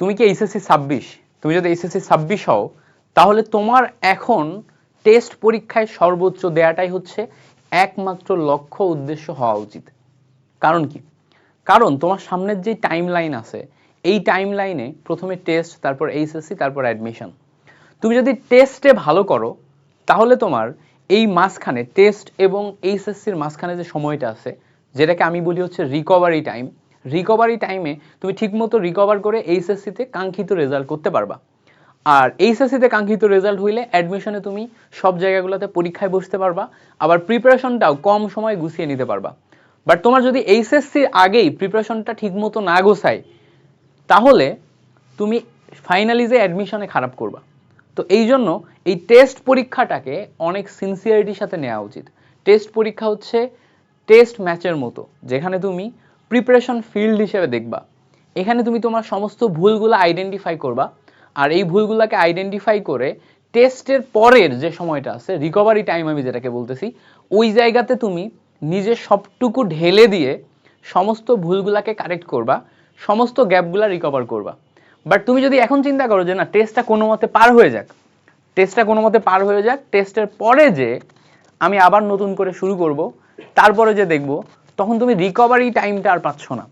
তুমি কি এইচএসসি ছাব্বিশ? তুমি যদি এইচএসসি ছাব্বিশ হও, তাহলে তোমার এখন টেস্ট পরীক্ষায় সর্বোচ্চ দেয়াটাই হচ্ছে একমাত্র লক্ষ্য উদ্দেশ্য হওয়া উচিত। কারণ কি? কারণ তোমার সামনের যে টাইম লাইন আছে, এই টাইম লাইনে প্রথমে টেস্ট তারপর এইচএসসি, তারপর অ্যাডমিশন তুমি যদি টেস্টে ভালো করো, তাহলে তোমার এই মাঝখানে টেস্ট এবং এইচএসসির মাঝখানে যে সময়টা আছে, যেটাকে আমি বলি হচ্ছে রিকভারি টাইম রিকভারি টাইমে তুমি ঠিকমতো রিকভার করে এইচএসসিতে কাঙ্ক্ষিত রেজাল্ট করতে পারবা। আর এইচএসসিতে কাঙ্ক্ষিত রেজাল্ট হইলে অ্যাডমিশনে তুমি সব জায়গাগুলোতে পরীক্ষায় বসতে পারবা, আবার প্রিপারেশনটাও কম সময় গুছিয়ে নিতে পারবা। বাট তোমার যদি এইচএসসির আগেই প্রিপারেশনটা ঠিকমতো না গোছায়, তাহলে তুমি ফাইনালি যে অ্যাডমিশনে খারাপ করবা। তো এই জন্য এই টেস্ট পরীক্ষাটাকে অনেক সিনসিয়ারিটির সাথে নেওয়া উচিত। টেস্ট পরীক্ষা হচ্ছে টেস্ট ম্যাচের মতো, যেখানে তুমি প্রিপারেশন ফিল্ড হিসেবে দেখবা। এখানে তুমি তোমার সমস্ত ভুলগুলো আইডেন্টিফাই করবা। আর এই ভুলগুলোকে আইডেন্টিফাই করে টেস্টের পরের যে সময়টা আছে রিকভারি টাইম আমি যেটাকে বলতেছি, ওই জায়গাতে তুমি নিজের সবটুকু ঢেলে দিয়ে সমস্ত ভুলগুলাকে কারেক্ট করবা, সমস্ত গ্যাপগুলা রিকভার করবা। বাট তুমি যদি এখন চিন্তা করো যে না টেস্টটা কোনো মতে পার হয়ে যাক টেস্টটা কোনো মতে পার হয়ে যাক টেস্টের পরে যে আমি আবার নতুন করে শুরু করব, তারপরে যে দেখব তখন তুমি রিকভারি টাইমটা আর পাচ্ছ না।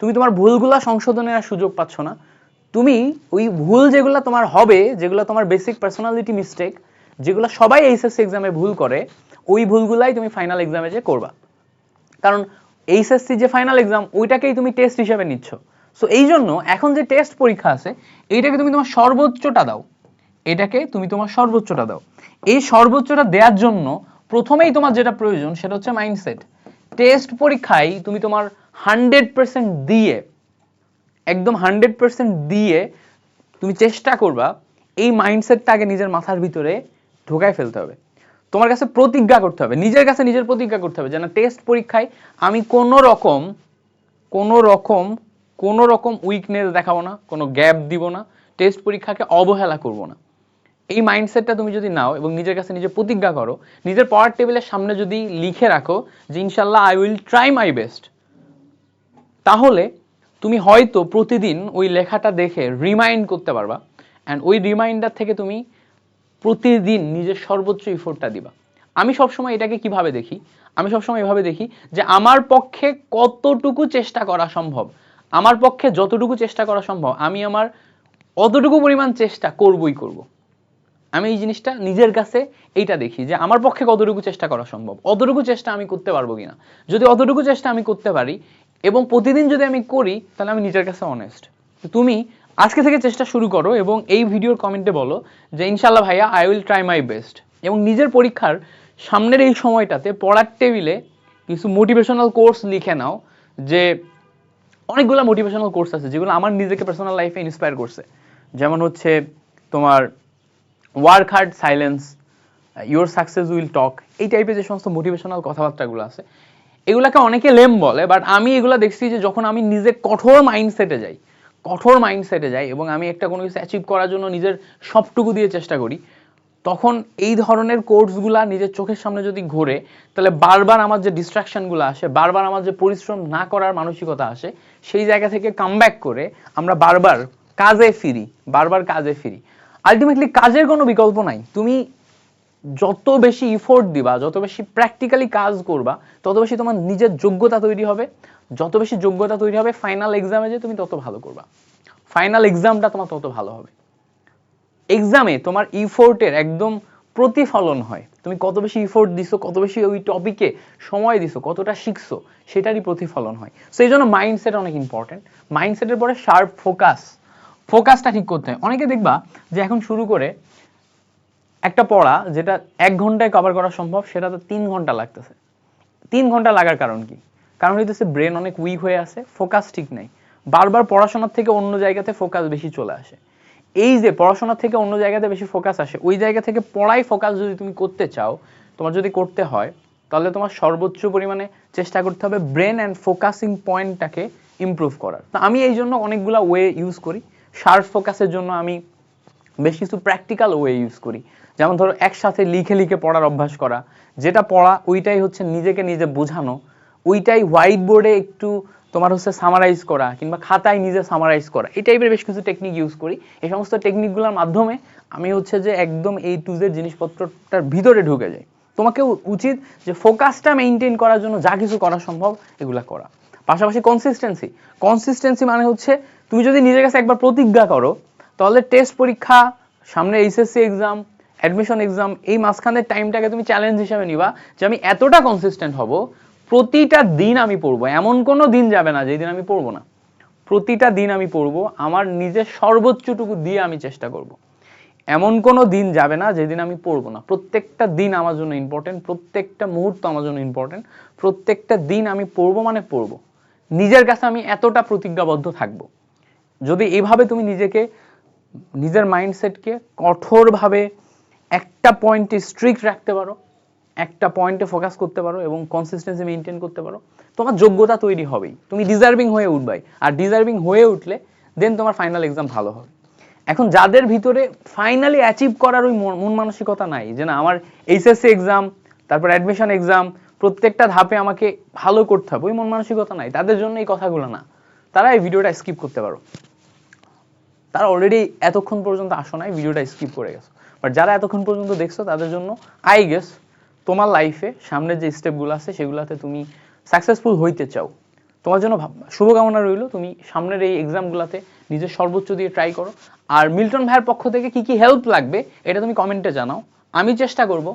তুমি তোমার ভুলগুলা সংশোধনের আর সুযোগ পাচ্ছ না। তুমি ওই ভুল যেগুলো তোমার হবে, যেগুলো তোমার বেসিক পার্সোনালিটি মিস্টেক যেগুলো সবাই এইচএসসি এক্সামে ভুল করে, ওই ভুলগুলাই তুমি ফাইনাল এক্সামে যে করবা। কারণ এইচএসসি যে ফাইনাল এক্সাম ওইটাকেই তুমি টেস্ট হিসাবে নিচ্ছ। সো এই জন্য এখন যে টেস্ট পরীক্ষা আছে, এইটাকে তুমি তোমার সর্বোচ্চটা দাও। এটাকে তুমি তোমার সর্বোচ্চটা দাও। এই সর্বোচ্চটা দেওয়ার জন্য প্রথমেই তোমার যেটা প্রয়োজন, সেটা হচ্ছে মাইন্ডসেট টেস্ট পরীক্ষায় তুমি তোমার হান্ড্রেড পার্সেন্ট দিয়ে, একদম হান্ড্রেড পার্সেন্ট দিয়ে তুমি চেষ্টা করবা, এই মাইন্ডসেটটাকে নিজের মাথার ভিতরে ঢোকায় ফেলতে হবে। তোমার কাছে প্রতিজ্ঞা করতে হবে, নিজের কাছে নিজের প্রতিজ্ঞা করতে হবে যে না টেস্ট পরীক্ষায় আমি কোনো রকম কোনো রকম কোনো রকম উইকনেস দেখাবো না, কোনো গ্যাপ দিব না টেস্ট পরীক্ষাকে অবহেলা করব না। এই মাইন্ডসেটটা তুমি যদি নাও এবং নিজের কাছে নিজে প্রতিজ্ঞা করো, নিজের পড়ার টেবিলের সামনে যদি লিখে রাখো যে ইনশাল্লাহ I will try my best তাহলে তুমি হয়তো প্রতিদিন ওই লেখাটা দেখে রিমাইন্ড করতে পারবা অ্যান্ড ওই রিমাইন্ডার থেকে তুমি প্রতিদিন নিজের সর্বোচ্চ ইফোর্টটা দিবা। আমি সবসময় এটাকে কীভাবে দেখি? আমি সবসময় এভাবে দেখি যে আমার পক্ষে কতটুকু চেষ্টা করা সম্ভব? আমার পক্ষে যতটুকু চেষ্টা করা সম্ভব, আমি আমার অতটুকু পরিমাণ চেষ্টা করবই করব। আমি এই জিনিসটা নিজের কাছে এইটা দেখি যে আমার পক্ষে কতটুকু চেষ্টা করা সম্ভব? অতটুকু চেষ্টা আমি করতে পারব কিনা? যদি অতটুকু চেষ্টা আমি করতে পারি এবং প্রতিদিন যদি আমি করি, তাহলে আমি নিজের কাছে অনেস্ট তুমি আজকে থেকে চেষ্টা শুরু করো এবং এই ভিডিওর কমেন্টে বলো যে ইনশাল্লাহ ভাইয়া I will try my best এবং নিজের পরীক্ষার সামনের এই সময়টাতে পড়ার টেবিলে কিছু মোটিভেশনাল কোর্স লিখে নাও যে অনেকগুলো মোটিভেশনাল কোর্স আছে যেগুলো আমার নিজেকে পার্সোনাল লাইফে ইন্সপায়ার করছে। যেমন হচ্ছে তোমার work hard silence your success will talk, এই টাইপের যে সমস্ত মোটিভেশনাল কথাবার্তাগুলো আছে, এগুলাকে অনেকে লেম বলে, বাট আমি এগুলো দেখছি যে যখন আমি নিজে কঠোর মাইন্ডসেটে যাই, কঠোর মাইন্ডসেটে যাই এবং আমি একটা কোনো কিছু অ্যাচিভ করার জন্য নিজের সবটুকু দিয়ে চেষ্টা করি, তখন এই ধরনের কোর্সগুলা নিজের চোখের সামনে যদি ঘোরে, তাহলে বারবার আমার যে ডিস্ট্রাকশনগুলো আসে, বারবার আমার যে পরিশ্রম না করার মানসিকতা আসে, সেই জায়গা থেকে কামব্যাক করে আমরা বারবার কাজে ফিরি, বারবার কাজে ফিরি। আলটিমেটলি কাজের কোনো বিকল্প নাই। তুমি যত বেশি ইফোর্ট দিবা, যত বেশি প্র্যাকটিক্যালি কাজ করবা, তত বেশি তোমার নিজের যোগ্যতা তৈরি হবে। যত বেশি যোগ্যতা তৈরি হবে ফাইনাল এক্সামে যে তুমি তত ভালো করবা। ফাইনাল এক্সামটা তোমার তত ভালো হবে। এক্সামে তোমার ইফোর্টের একদম প্রতিফলন হয়। তুমি কত বেশি ইফোর্ট দিছো, কত বেশি ওই টপিকে সময় দিছো, কতটা শিখছো, সেটারই প্রতিফলন হয়। সেই জন্য মাইন্ডসেট অনেক ইম্পর্টেন্ট মাইন্ডসেটের পরে শার্প ফোকাস ফোকাসটা ঠিক করতে হয়। অনেকে দেখবা যে এখন শুরু করে একটা পড়া যেটা এক ঘন্টায় কভার করা সম্ভব সেটা তো তিন ঘণ্টা লাগতেছে। তিন ঘণ্টা লাগার কারণ কি? কারণ হইতেছে ব্রেন অনেক উইক হয়ে আছে ফোকাস ঠিক নাই। বারবার পড়াশোনার থেকে অন্য জায়গাতে ফোকাস বেশি চলে আসে। এই যে পড়াশোনার থেকে অন্য জায়গাতে বেশি ফোকাস আসে, ওই জায়গা থেকে পড়াই ফোকাস যদি তুমি করতে চাও, তোমার যদি করতে হয়, তাহলে তোমার সর্বোচ্চ পরিমাণে চেষ্টা করতে হবে ব্রেন অ্যান্ড ফোকাসিং পয়েন্টটাকে ইমপ্রুভ করার। তো আমি এই জন্য অনেকগুলো ওয়ে ইউজ করি। শার্প ফোকাসের জন্য আমি বেশ কিছু প্র্যাকটিক্যাল ওয়ে ইউজ করি। যেমন ধরো, একসাথে লিখে লিখে পড়ার অভ্যাস করা। যেটা পড়া, ওইটাই হচ্ছে নিজেকে নিজে বোঝানো। ওইটাই হোয়াইট বোর্ডে একটু তোমার হচ্ছে সামারাইজ করা কিংবা খাতায় নিজে সামারাইজ করা। এই টাইপের বেশ কিছু টেকনিক ইউজ করি। এই সমস্ত টেকনিকগুলোর মাধ্যমে আমি হচ্ছে যে একদম এই টু জেড জিনিসপত্রটার ভিতরে ঢুকে যাই। তোমাকে উচিত যে ফোকাসটা মেনটেন করার জন্য যা কিছু করা সম্ভব এগুলা করা। পাশাপাশি কনসিস্টেন্সি কনসিস্টেন্সি মানে হচ্ছে তুমি যদি নিজের কাছে একবার প্রতিজ্ঞা করো, তাহলে টেস্ট পরীক্ষা, সামনে এইচএসসি এক্সাম অ্যাডমিশন এক্সাম এই মাঝখানের টাইমটাকে তুমি চ্যালেঞ্জ হিসেবে নিবা যে আমি এতটা কনসিস্টেন্ট হব, প্রতিটা দিন আমি পড়ব। এমন কোনো দিন যাবে না যেই দিন আমি পড়ব না। প্রতিটা দিন আমি পড়ব, আমার নিজের সর্বোচ্চটুকু দিয়ে আমি চেষ্টা করব। এমন কোনো দিন যাবে না যেদিন আমি পড়ব না। প্রত্যেকটা দিন আমার জন্য ইম্পর্টেন্ট প্রত্যেকটা মুহূর্ত আমার জন্য ইম্পর্টেন্ট প্রত্যেকটা দিন আমি পড়ব মানে পড়ব। নিজের কাছে আমি এতটা প্রতিজ্ঞাবদ্ধ থাকব। যদি এইভাবে তুমি নিজেকে, নিজের মাইন্ডসেটকে কঠোরভাবে একটা পয়েন্টে স্ট্রিক্ট রাখতে পারো, একটা পয়েন্টে ফোকাস করতে পারো এবং কনসিস্টেন্সি মেনটেন করতে পারো, তোমার যোগ্যতা তৈরি হবেই। তুমি ডিজার্ভিং হয়ে উঠবাই। আর ডিজার্ভিং হয়ে উঠলে দেন তোমার ফাইনাল এক্সাম ভালো হবে। এখন যাদের ভিতরে ফাইনালি অ্যাচিভ করার ওই মন মানসিকতা নাই, যে না, আমার এইচএসসি এক্সাম তারপর অ্যাডমিশন এক্সাম প্রত্যেকটা ধাপে আমাকে ভালো করতে হবে, ওই মন মানসিকতা নাই। তাদের জন্য এই কথাগুলো না। তারা এই ভিডিওটা স্কিপ করতে পারো। তারা অলরেডি এতক্ষণ পর্যন্ত আসো নাই ভিডিওটা স্কিপ করে গেছো। বাট যারা এতক্ষণ পর্যন্ত দেখছ, তাদের জন্য আই গেস তোমার লাইফে সামনের যে স্টেপগুলো আছে, সেগুলোতে তুমি সাকসেসফুল হইতে চাও। তোমার জন্য শুভকামনা রইল, তুমি সামনের এই এক্সামগুলোতে নিজের সর্বোচ্চ দিয়ে ট্রাই করো। আর মিল্টন ভাইয়ের পক্ষ থেকে কি কি হেল্প লাগবে, এটা তুমি কমেন্টে জানাও। আমি চেষ্টা করব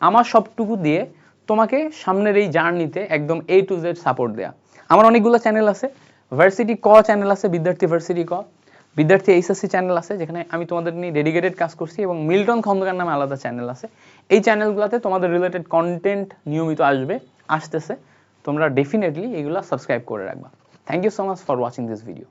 আমার সবটুকু দিয়ে তোমাকে সামনের এই জার্নিতে একদম এ টু জেড সাপোর্ট দেয়া। আমার অনেকগুলো চ্যানেল আছে ভার্সিটি ক চ্যানেল আছে, বিদ্যার্থী ভার্সিটি ক। বিদ্যার্থী এইচএসসি চ্যানেল আছে, যেখানে আমি তোমাদের নিয়ে ডেডিকেটেড কাজ করছি এবং মিল্টন খন্দকার নামে আলাদা চ্যানেল আছে। এই চ্যানেলগুলোতে তোমাদের রিলেটেড কন্টেন্ট নিয়মিত আসবে, আসতেছে। তোমরা ডেফিনেটলি এগুলো সাবস্ক্রাইব করে রাখবা। Thank you so much for watching this video